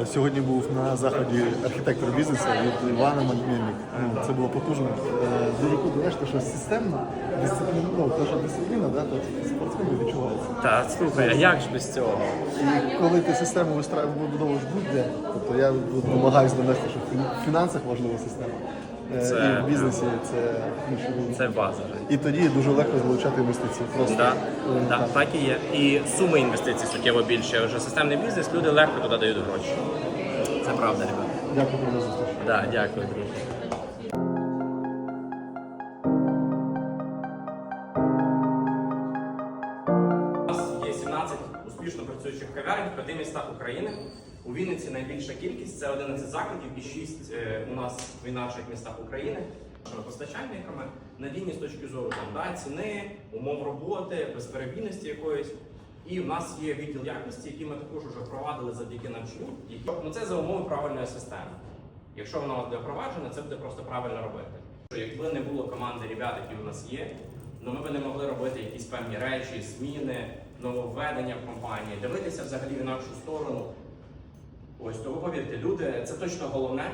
Е, Сьогодні був на заході архітектор бізнесу від Івана Мальмельник. Ну, це було потужно. Е, Дуже круто, знаєш, те, що системно, дисципліна, ну, те, що дисципліна, да, то спортсмени відчувається. Та слухай, а як ж без цього? І коли ти систему вистра- будовуєш будь-де, тобто я намагаюся донести, що в фінансах важлива система. Це І в бізнесі це. Це база. І тоді дуже легко залучати інвестиції. Просто Да, да, так. так і є. І суми інвестицій суттєво більше. Вже системний бізнес, люди легко туди дають гроші. Це правда, ребята. Дякую за зустріч. Да, дякую, друже. У нас є 17 успішно працюючих кав'ярень в п'яти містах України. У Вінниці найбільша кількість це 11 закладів і 6 е, у нас в інакших містах України. Нашими постачальниками надійні з точки зору там, да, ціни, умов роботи, безперебійності якоїсь. І в нас є відділ якості, який ми також вже впровадили завдяки навчанню. Ну це за умови правильної системи. Якщо вас буде впроваджено, це буде просто правильно робити. Що Якби не було команди ребят, які у нас є, ну ми б не могли робити якісь певні речі, зміни, нововведення в компанії, дивитися взагалі в інакшу сторону. Ось то повірте, люди це точно головне.